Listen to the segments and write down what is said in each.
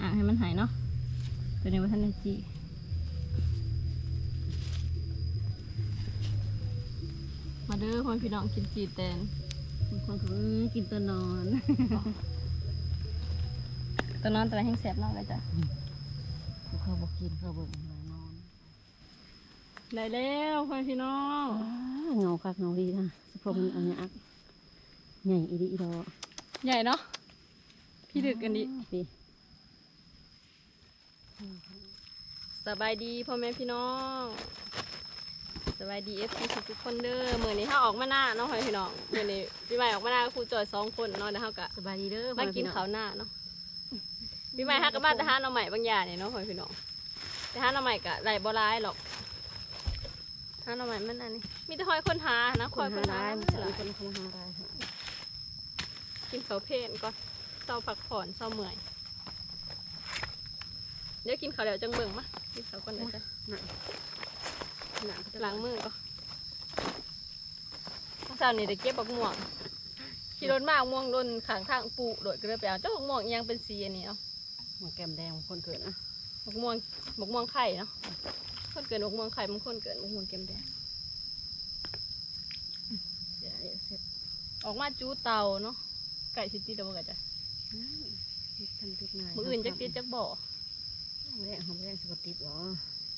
อ่างให้มันหายเนาะตัวนี้ว่าท่านได้จีมาเด้อพ่อพี่น้องกินจีแตนบางคนก็เออกินตัวนอน ตัวนอนแต่ละแห้งแสบเนาะเลยจ้ะเขาบอกกินเขาบอกมานอนได้แล้วพ่อพี่น้องเงาคักเงาดีนะสะโพกมันอันยักใหญ่อีดีอีดอใหญ่เนาะพี่ดึกกันดิ พี่ สบายดีพ่อแม่พี่น้องสบายดีเอฟซีทุกคนเด้อมือนี้ถ้าออกมาหน้าเนาะพ่อพี่น้องมือนี้พี่ใหม่ออกมาหน้ากับครูจอยสองคนเนาะแล้วเขากะสบายดีเด้อมากินข้าวหน้าเนาะพี่ใหม่ฮักกับบ้านแต่ห้าหน่อใหม่บางอย่างเนี่ยเนาะพ่อพี่น้องแต่ห้าหน่อใหม่กะไรบ่ร้ายหรอกห้าหน่อใหม่มันอันนี้มีแต่คอยคนหานะคคอยนคนหาหาร้ายมัมันนจะจะมีคนคนหาร้ายกินข้าวเพลนก่อนเศร้าพักผ่อนเศร้าเมื่อยเดี๋ยวกินข้าวเดี๋ยวจังเบิ่งมากินข้าวก่อนเดี๋ยวจะหนักหนักล้างมือก่อนเมื่อเช้านี่ได้เก็บบักม่วงขี่รถมาบักม่วงโดนขางทางปูโดดก็เลยไปเอาเจ้าบักม่วงอิหยังเป็นสีอันนี้เอาหัวแก้มแดงคนเกิดนะบักม่วงบักม่วงไข่เนาะคนเกิดบักม่วงไข่บางคนเกิดบักม่วงเกมแดงเดี๋ยวเสร็จออกมาจูเตาเนาะไก่ชิติเดบกันจ้ะทำติดหน่อยมืออื่นจักติดจักบ่อ แรงของแรงสกติดหรอ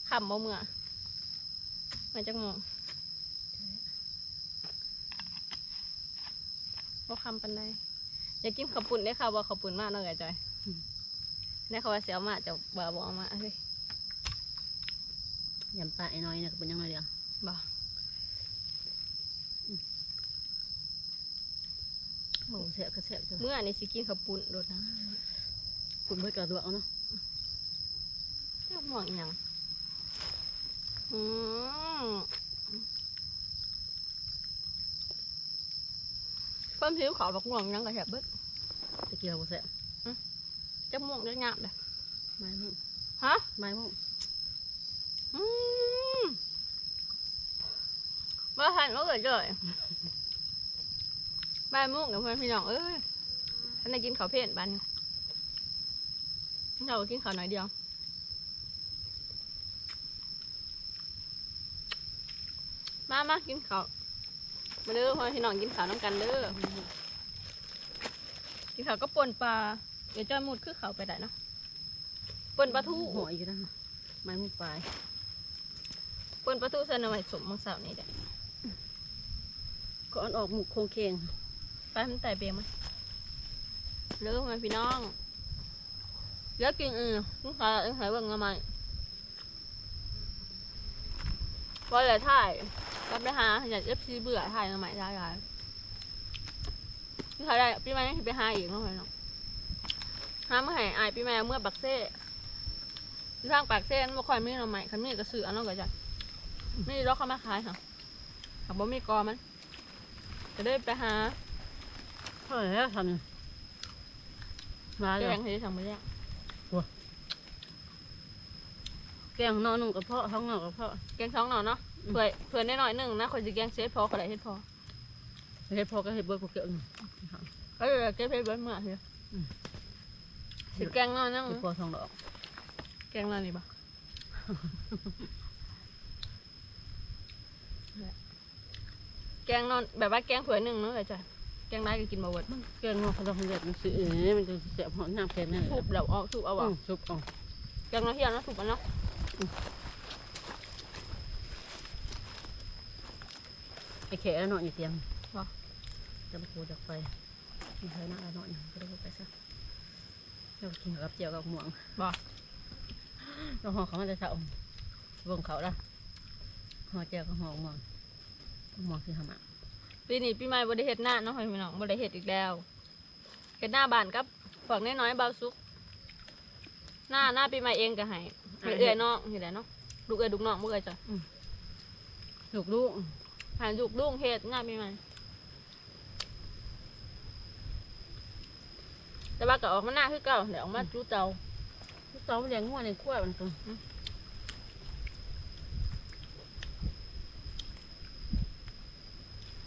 ขำบ่เมื่อมาจักหมองบ่คำปันใดอยากกินข้าวปุ่นได้ค่ะว่าข้าวปุ่นมากเนาะไก่จอยได้ค่ะว่าเสียมาจะบ่าบ่เอามาเฮ้ยยำปลาไอ้น้อยเนี่ยก็เป็นยังไงเดียวบ่หมูเสียก็เสียจ้ะเมื่อนี่สิกินข้าวปุ่นโดดนะคุณเพื่อกระดวกเอาเนาะเจ้า หมองอิหยังอืมเพิ่มผิวขาวบักม่วงยังกระแทบเบิดตะเกียบบ่เสียจักม่วงจักงามเด้อไม้มุ้งฮะไม้มุ้งอืมมาหันมาเกิดเลยบ้านมุกกับเพื่อนพี่น้องเอ้ยท่านได้กินข้าวเพลนบ้านนี้เรากินข้าวหน่อยเดียว มามากินข้าวมาเด้อพ่อพี่น้องกินข้าวน้ำกันเด้อกินข้าวก็ป่นปลาเดี๋ยวจะมุดคือข้าวไปได้เนาะป่นปลาทูหัวอยู่นะไม้มุ้งปลายเปิ้นประตูเสนอไว้สมมังสาวนี่แหละก็เอันออกหมุกโคงเคงไปมันแต่เบียงมั้ยเลิกมาพี่น้องเลิกกินอือลูกค้าต้องหายเบิ่งทำไมว่าเลยถ่าย รับได้หาอยากเอฟซีเบื่อถ่ายทำไมได้ได้พี่ถ่ายได้พี่แม่ไปหาอีกเนาะพี่น้องหาเมื่อไหร่อายพี่แม่เมื่อปักเซ่ที่ทางปากเซ่มันบ่ค่อยมีหน่อใหม่คันมีก็ซื้ออันนั้นก็จะไม่ได้รอกเข้ามาขายค่ะหากบ่มีกอมันจะได้ไปหาเท่าไหร่แล้วทำเนี่ยมาแกเลยงให้ทำมาแล้วแกงนอนหนุ่งกระเพาะท้องนอกกระเพาะแกงท้องหน่อยเนาะอืมเผื่อเผื่อน้อยๆหนึ่งนะคนจะแกงเซฟพอคนไหนเฮ็ดพอเฮ็ดพอก็เฮ็ดเบิดพวกเกี่ยวนี่ก็เลยเก็บเฮ็ดเบิ้เมื่อเถอะอืมสิแกงน้อยนั่งเฮ็ดพอท้องดอก แกงน้อยนี่ปะแกงนอนแบบว่าแกงเผื่อหนึ่งเนาะเลยจ้ะแกงได้ก็กินมาเวิร์ดแกงนอกเขาต้องเฮ็ดมันซื้อเอ้ยมันจะเสียบหอมน้ำแค่นั้นแหละทุบแล้วเอาทุบเอาอือะมซุปเอะแกงน้อยเที่ยวนะทุบมันเนาะ ไอ้แขนอนอยู่เตียงจะมาคูจากไฟมีใครน่าอนอนก็ได้ไปซะเรากินกับเจียวกับหม่วงบ่เราห่อเขามันจะเฉาเบิ่งเขาละห่อเจียวกับห่อหม่วงหม่วงสิทำอะปีนี้ปีใหม่บ่ได้เฮ็ดหน้าเนาะพี่น้องบ่ได้เฮ็ดอีกแล้วเฮ็ดหน้าบ้านกับฝากน้อยๆเบาสุก หน้าหน้าปีใหม่เองก็ให้ ให้เอื้อยน้องเฮ็ดได้เนาะลูกเอื้อยลูกน้องบ่เอื้อยจ้ะลูกลูกหาลูกลุงเฮ็ดหน้าปีใหม่แต่ว่าก็ออกมาหน้าคือเก่าเดี๋ยวออกมาจูเตาลูกเต้าเลี้ยงงัวในขั้วมันก็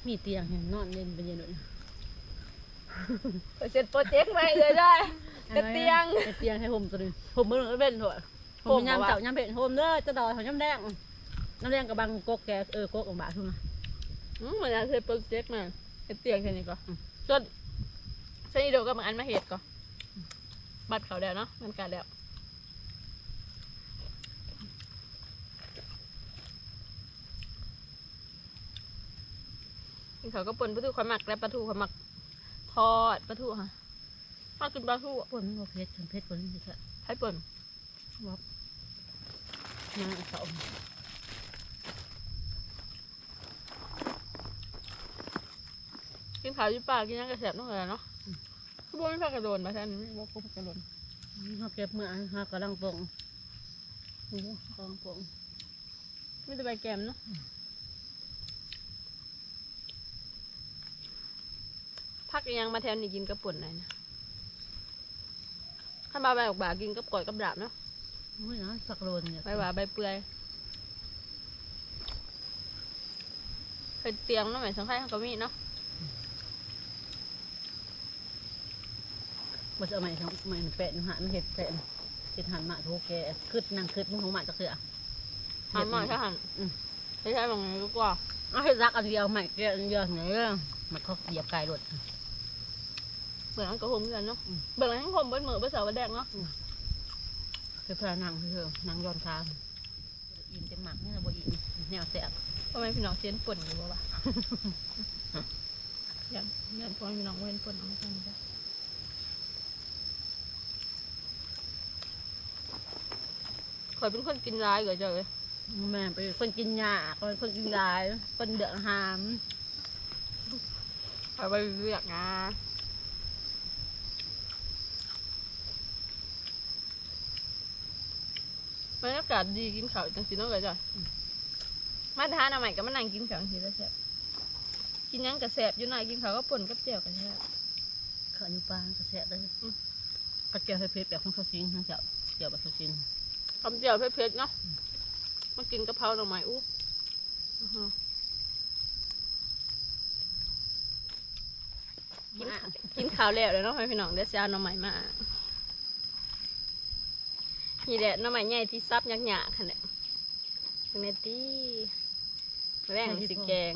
มีเตียงเห็นนอนเล่นไปเย็นด้วยข่อยเสร็จโปรเจกต์ใหม่เลยได้กระเตียงกระเตียงให้ห่มตัวนึงห่มมือเว้นเถอะ ห่มยามเจ้ายามเบ็ดห่มเด้อจะดอยของยามแดงน้ำแดงกับบางกกแกเออกกของบาทุ่งนะอืมเหมือนจะเสร็จโปรเจกต์มากระเตียงแค่นี้ก็อืมจนใช้เดียวกับมันอันมาเห็ดก็บัดเขาแล้วเนาะมันกัดแล้วกินเขาวก็ป่นปลาทูขมักและปลาทูขมักทอดปลาทูค่ะทอดกินปลาทูอะปนมันบ่เพชรฉันเพชรปนนี่ใช่ให้ป่นวับนา งเสากินขาวอยี่ปลากินยังกระแสบน้องเลยเนาะคือบ่ไม่พักกระโดนมาแทนนี่บ่พักกระโดนเขาเก็บเมื่อหากำลังปงโอ้กำลังปงไม่ได้ใบแกมเนาะพักอีหยังมาแทนนี่กินกระป่นไหนนะข้ามาใบออกบากินกับก่อยกับดาบเนาะโอ้ยนะสักโลนเนี่ยใบหวาใบเปื่อยเคยเตียงเนาะแม่สังไข่เขาก็มีเนาะบ่จะเอาใหม่ทั้งใหม่แปะหามันเห็ดแปะเห็ดหันมาโทแกคืดนั่งคืดมึงของมาจักเสือหันมาแค่หันอืมไม่ใช่บางไงก็กว่าเอาให้รักอันเดียวใหม่แกอันเดียวเนี่ยมันเขาเหยียบไก่รถเบื่อนังกระหมเหมือนกันเนาะอืมเบื่อนังกระหมเบิ้ลเหมือเบิ้ลเสาเบิ้ลแดงเนาะ เพื่อนั่งเพื่อนั่งย้อนค้างอิ่มเต็มหมักนี่นะบ่อิ่มแนวแสบทำไมพี่น้องเชียนป่นอยู่บ่วะยันยันพ่อพี่น้องเว้นป่นเอาไม่ใช่ไม่ได้คอยเป็นคนกินร้ายกว่าเจ้าเลยแม่เป็นคนกินยาเป็นคนกินลายคนเดือดหามคอยไปเรียกงาบรรยา กาศดีกินข้าวจังสิเน้องเลยจ้ะมาทานเอาใหม่ก็มานั่งกินข้าวจังสิแล้วแซ่บกินหยังกระแสบอยู่หน่อยกินข้าวก็ป่นกับเจียวกันแซ่บข้าวอยู่ปลากระแสะเลยอืมกระเจียวให้เพชรแบบของเขาซิงทั้งเจ้าเจียวแบบเขาซิงทำเจียวเผ็ดๆเนาะมากินกะเพราหน่อไม้อู้อื้อหือกินกินข้าวแล้วเลยเนาะให้พี่น้องเดี๋ยวจะเอาหน่อไม้มา นี่แหละหน่อไม้ใหญ่ที่ซับยักหยาขนาดเป็นเนตี้แรงสิแกง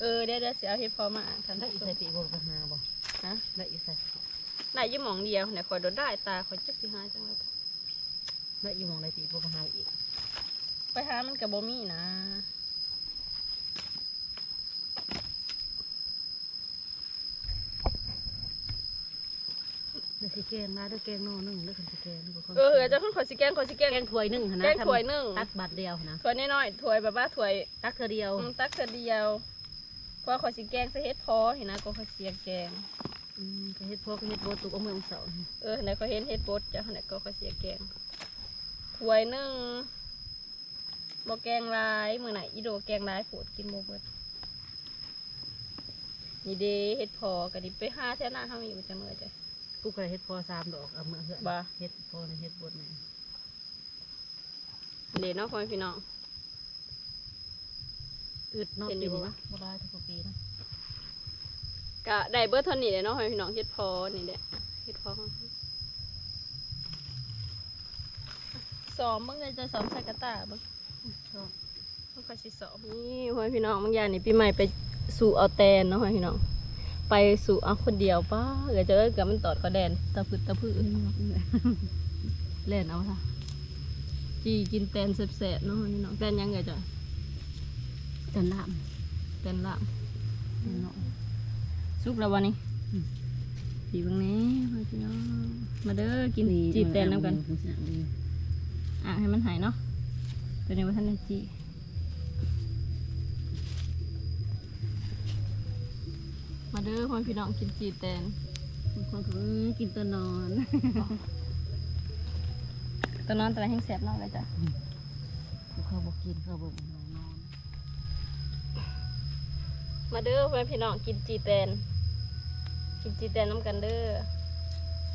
เออเดี๋ยวเดี๋ยวสิเอาเฮ็ดพอมาทันได้ทีอีใส่ปีบกหาบ่ฮะได้อีใส่ได้อยี่หมองเดียวเนี่ยคอยโดนได้ตาคอยจักสิหาจังเลยได้อีหมองได้ปีบกหาอีก ไปหามันกับบ่มีนะ ได้สิแกงนะด้วยแกงนอหนึ่งด้คนสิแกงนี่บ่คนเออเออเจะขึ้นขอสิแกงขอสิแกงแกงถ้วยหนึ่งนะแกงถ้วยหนึ่งตักบาทเดียวนะถ้วยน้อยๆถ้วยแบบว่าถ้วยตักเธอเดียวตักเธอเดียวเพราะขอสิแกงใส่เฮ็ดพอเห็นนะก็ขอเสียแกงเฮ็ดพวกเฮ็ดโบตุกเอาเมืองเสาเออไหนก็เห็นเฮ็ดบดจ้ะไหนก็ขอเสียแกงถ้วยหนึ่งบ่แกงลายมื้อไหนอีโดแกงลายโผดกินบ่เบิดนี่เด้เฮ็ดพอก็ดิไปห้าแถวหน้าเฮามีอยู่จังมื้อจ้ะ กูก็เฮ็ดพอสามดอกเอาเมืองเหือนบ่ เฮ็ดพอในเฮ็ดบดนี่เด้เนาะพ่อแม่พี่น้อง อึดเนอกเห็นอยู่ปีบ่นี้นะบ่ได้ทุกปีนะก็ได้เบิดเท่านี้แหละเนาะพ่อแม่พี่น้องเฮ็ดพอนี่แหละเฮ็ดพอของซ้อมเบิ่งเลยจะซ้อมใส่กระตาเบิ่งชอบมันก็สิสอบนี่พ่อพี่น้องบางอย่างนี่ปีใหม่ไปสู่เอาแตนเนาะพ่อพี่น้อง ไปสู่เอาคนเดียวป้าเออเจอกับมันตอดก็แดนตะพึดตะพือเล่นเอาค่ะจีกินแตนแสบๆเนาะพ่อพี่น้องแตนยังไงจ้ะจนลามแตนละเนาะสุกแล้ววันนี้อืมจีบางนี้พ่อพี่น้องมาเด้อกินจีบแตนน้ำกันอะให้มันหายเนาะตัวนี้ว่าท่านได้จี เด้อพ่อพี่น้องกินจีบแตนบางคนก็เออกินตัวนอนตอนนอนตอนแห้งแสบเนอกเลยจ้ะเขาบอกกินเขาบอกนอนมาเด้อเพื่อนพี่น้องกินจีแตนกินจีแตนน้ำกันเด้อ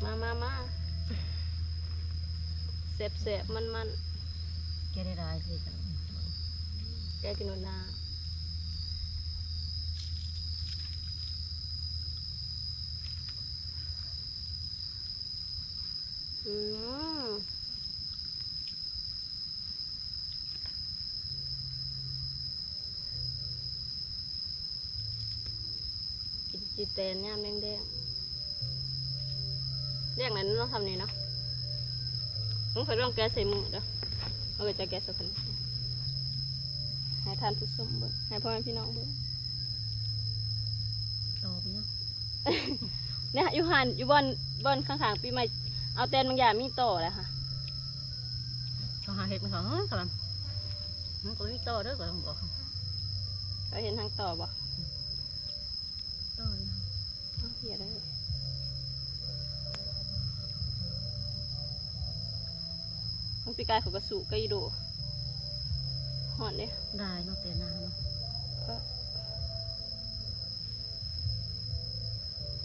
มามามาแสบแสบมันมันแกได้ได้สิจ้ะแกกินหนูนา เอืม กินจีแตนย่ามแดงๆเรียกนั้นต้องทำนี่เนาะต้องเคยลองแกะใส่มือเด้อเราก็จะแกะใส่คนให้ทานผู้ชมเบิ่งให้พ่อแม่พี่น้องเบิ่งตอบเนาะเนี่ยอยู่หันอยู่บอนบอนข้างๆปีใหม่ เอาแตนบางอย่างมีต่อเลยค่ะเขาหาเห็ดมาเขาเฮ้ยกำลังมันก็มีต่อเด้อก็ต้องบอกเขาเราเห็นทางต่อบ่ต่อนะเอาเหี้ยได้เลยมันปีกายเขากระสุก็อีโดหอนเด้ได้เนาะแต่นาเนาะ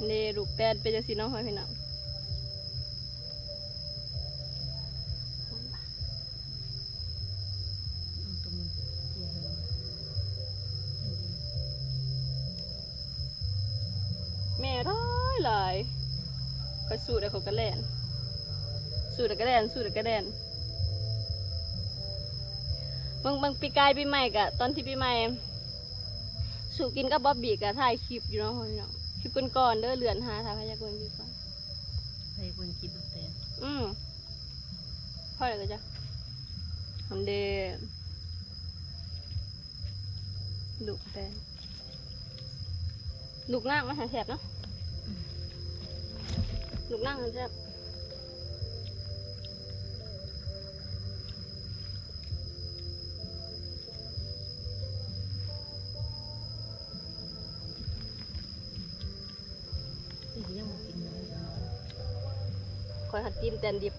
เดลูกแตนเป็นจังสีน้องหอยพี่น้อง สูดแต่เขากระแลนสูดแต่กระแลนสูดแต่กระแลนบางบางปีกายปีใหม่กะตอนที่ปีใหม่สู่กินกับบ๊อบบี้กะถ่ายคลิปอยู่เนาะพี่น้องคลิปก่อนๆเด้อเลือนหาถ่ายพยากรณ์คลิปก่อนไปบนคลิปแต่อืมพ่ออะไรก็จะทำเดลูกแตนลูกนั่งมาแถบๆเนาะ ลูกนั่งแถบที่ยังบ่กินเลยคอยหัดกินแตนดิบ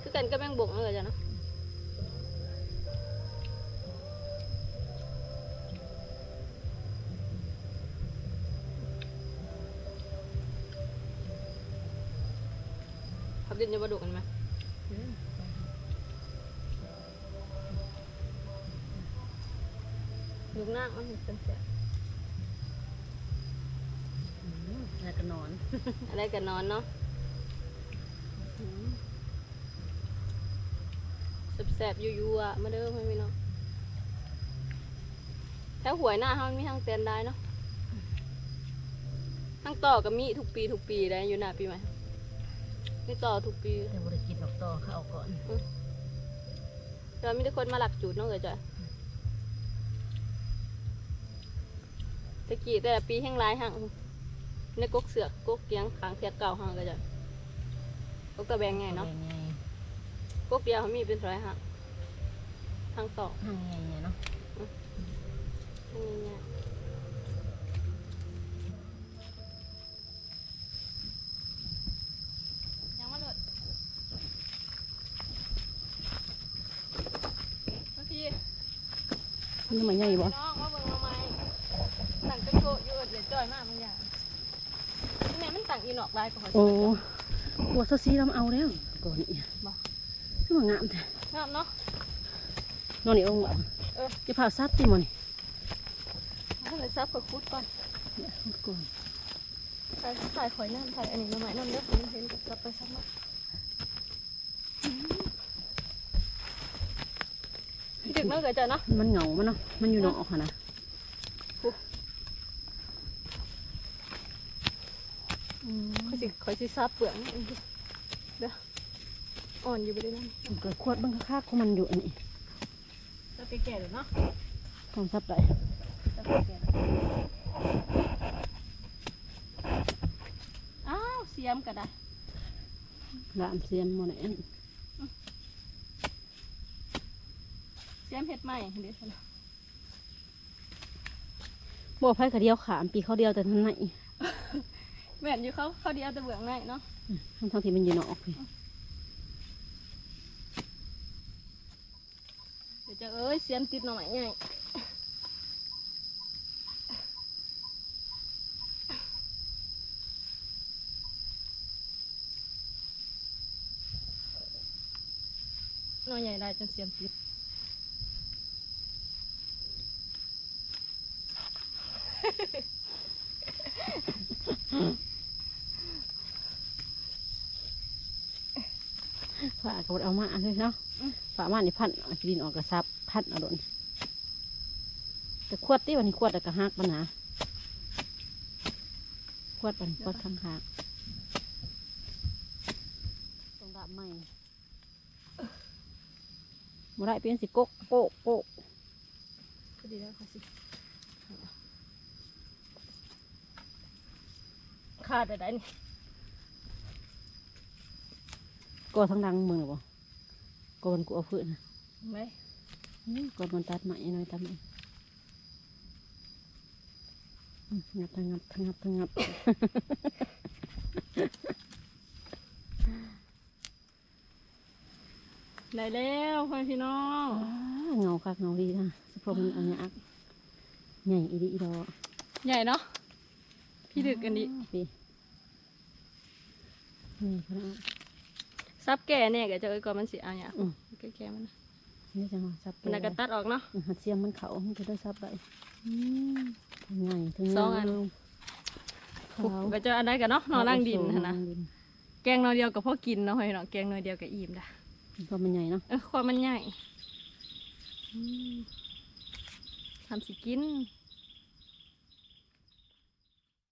คือกันก็แมงบกนั่นเลยจ้ะเนาะ ลูกนั่งมันเห็นเป็นแสบอืมแล้วก็นอน อะไรกันนอนเนาะแสบๆอยู่ๆอะมาเด้อพ่อพี่น้องแถวหวยหน้าเขามันมีทางเต้นได้เนาะทางต่อกับมีทุกปีทุกปีได้อยู่หน้าปีใหม่มีต่อทุกปีแต่บ่ได้กินดอกต่อเขาเอาก่อนแต่ว่ามีแต่คนมาหลักจุดเนาะเอ๋ยจ้ะ ตะกี้แต่ละปีแห่งหลายห่างในกกเสือกกกเกียงขางเสียกเก่าห่างก็จะกกตะแบงไงเนาะแบ่งไงกกเดียวเขามีเป็นร้อยห่างทางต่อห่างไงไงเนาะนี่เนี่ยยังมาโดดเมื่อกี้นี่มันใหญ่บ่ จ่อยมากบางอย่างแม่มันตั้งอีนอกลายก็ขอโอ้หัวซอสซีเราเอาแล้วก่อนนี่บ่คือว่างามแท้งามเนาะนอนนี่เอาเอาเออจะพาซับติหมอนี่ให้เลยซับกับคุดก่อนเนี่ยเอาก่อนถ่ายถ่ายข่อยน้ำถ่ายอันนี้มาใหม่น้ำเด้อผมเห็นกับซับไปซับมาดึกเนาะเกิดจ้ะเนาะมันเหงามันเนาะมันอยู่นอกหั่นนะ ข่อยสิข่อยสิซับเปลือกนี่เด้ออ่อนอยู่บ่ได้นั่นมันเกิดขวดเบางค่าของมันอยู่อันนี้จะไปแก่หรือเนาะต้องซับได้จะไปแก่อ้าวเสียมก็ได้ลามเสียมหมอนี่อันเสียมเฮ็ดใหม่เด้อนะบ่ไผกระเดียวขามปีเขาเดียวแต่ทันไหน แม่นอยู่เขาเขาเดียวแต่เบื้องในเนาะทั้งทั้งที่มันอยู่นอกนี่เดี๋ยวจะเอ้ยเสียมติดหน่อไม้ใหญ่หน่อใหญ่ได้จนเสียมติด ฝากกดเอามาเลยเนาะฝากมานี่พันเอาดินออกกระซับพันเอาโดนแต่ขวดที่วันนี้ขวดแต่กระหักปัญหาขวดปันขวดข้างหักตรงดาบใหม่บ่ได้เปลี่ยนสิโกกโกกโกกก็ดีแล้วค่ะสิขาดอะไรนี่ ก็ทั้งดังมือบ่ก็มันกูเอาฟืนนะไหมอืมก็มันตัดใหม่หน่อยตัดใหม่อืมงับทั้งงับทั้งงับทั้งงับได้แล้วพ่อพี่น้องอ้าเงาคักเงาดีนะสะโพกมันอันยักใหญ่อีดีอีดอกใหญ่เนาะพี่ดึกกันดิพี่นี่ขนาด ซับแก่เนี่ยก็จะเอ้ยก่อนมันสิเอาเนี่ยอืม แก่ๆมันนะนี่จังหวะซับมันน่ะก็ตัดออกเนาะ อืมหัดเสียมมันเขามันจะได้ซับได้ทั้งใหญ่ทั้งสองอันยาวขาวก็จะอันใดกันเนาะนอนนั่งดินหั่นนะนั่งดินแกงนอยเดียวกับพ่อกินเนาะเฮ้ยเนาะแกงนอยเดียวกับอิ่มจ้ะเพราะมันใหญ่เนาะเออความมันใหญ่อืมทำสิกิน